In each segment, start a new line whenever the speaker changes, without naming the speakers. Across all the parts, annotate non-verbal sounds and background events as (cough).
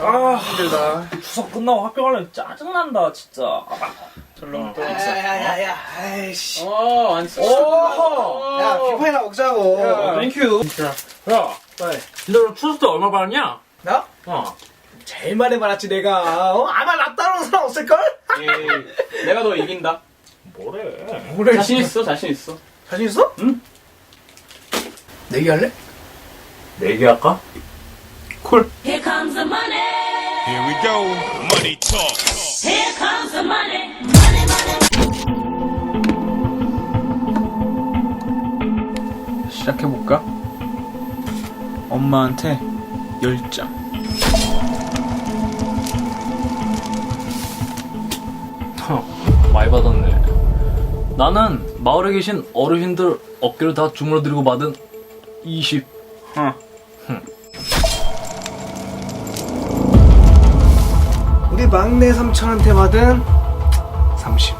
아 힘들다.
추석 끝나고 학교 가려면 짜증난다 진짜 아,
절로 또.
야야야야 아이씨
어 완성.
오호
야 피파이나 먹자고
야.
땡큐
진짜.
야
빨리
너 추석 때 얼마 받았냐?
나?
어
제일 많이 받았지 내가 어? 아마 나 따라오는 사람 없을 걸?
에이, 내가 너 이긴다.
뭐래
뭐래
자신 있어, 자신 있어.
자신 있어?
응.
내기할래?
내기 할까? 콜
Here comes the money.
Here we go. Money talk.
Here comes the money. Money, money.
시작해볼까? 엄마한테 열장.
허, 많이 받았네 나는 마을에 계신 어르신들 어깨를 다 주물러 드리고 받은 20
어.
우 막내 삼촌한테 받은 30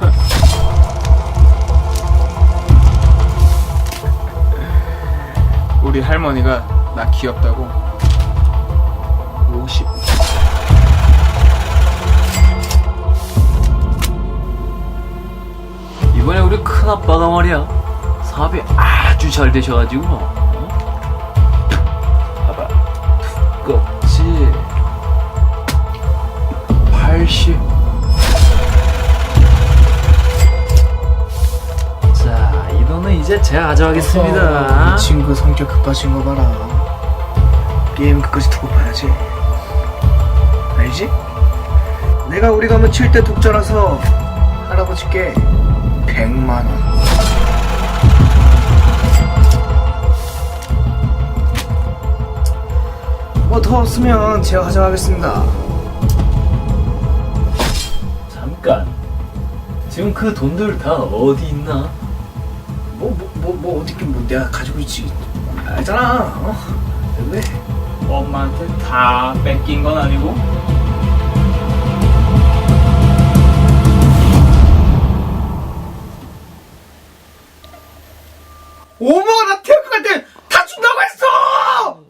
(laughs)
우리 할머니가 나 귀엽다고 50.
이번에 우리 큰아빠가 말이야 사업이 아주 잘 되셔가지고 이 이제 제가 가져가겠습니다.
이 친구 성격 급하신 거 봐라 게임 끝까지 두고 봐야지 알지? 내가 우리 가면 칠 때 독자라서 할아버지께 100만 원 뭐 더 없으면 제가 가져가겠습니다
잠깐. 지금 그 돈들 다 어디 있나?
뭐뭐 내가 가지고 있지 알잖아 어? 왜?
엄마한테 다 뺏긴 건 아니고.
어머 나 태국 갈때 다 준다고 했어!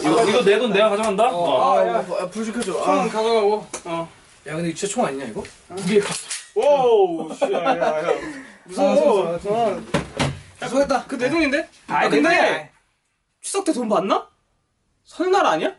이거, 이거 내 돈 내가 가져간다? 어.
아 야 불좀 켜줘
총
아.
가져가고. 어.
야 근데 이거 진짜 총 아니냐 이거?
오우, 야야야. 무서워.
아, 무서웠다
그내 돈인데? 아아 근데 추석 때 돈 받나? 설날 아니야?